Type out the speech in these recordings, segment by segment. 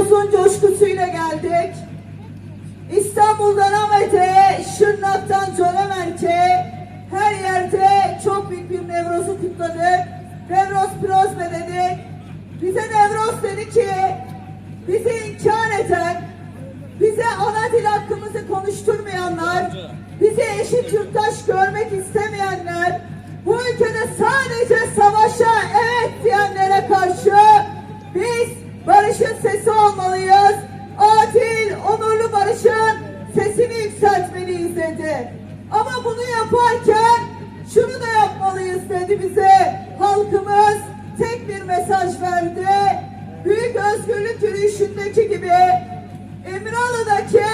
Nevroz'un coşkusuyla geldik. İstanbul'dan Ahmet'e, Şırnak'tan Cölement'e her yerde çok büyük bir Nevroz'u kutladık. Nevroz Prozme dedik. Bize Nevroz dedi ki bizi inkar eden, bize ana dil hakkımızı konuşturmayanlar, bizi eşit yurttaş görmek istemeyenler, dedi bize halkımız. Tek bir mesaj verdi. Büyük özgürlük yürüyüşündeki gibi İmralı'daki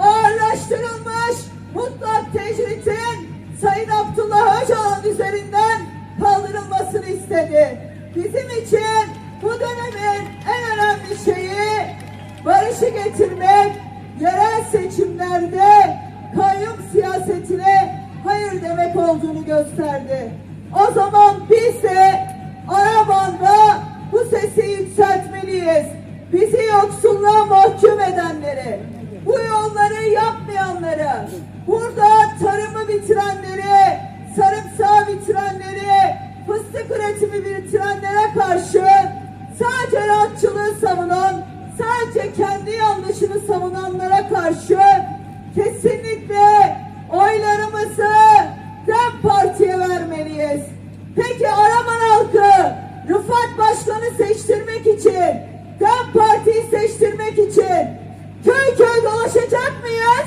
ağırlaştırılmış mutlak tecritin Sayın Abdullah Öcalan üzerinden kaldırılmasını istedi. Bizim için bu dönemin en önemli şeyi barışı getirmek, yerel seçimlerde kayyum siyasetine hayır demek olduğunu gösterdi. O zaman biz de Araban'da bu sesi yükseltmeliyiz. Bizi yoksulluğa mahkum edenleri, bu yolları yapmayanları, burada tarımı bitirenleri, sarımsağı bitirenleri, fıstık üretimi bitirenlere karşı sadece rahatçılığı savunan, sadece kendi yanlışını savunanlara karşı Peki Araman halkı Rıfat Başkanı seçtirmek için, DEM Parti'yi seçtirmek için köy köy dolaşacak mıyız?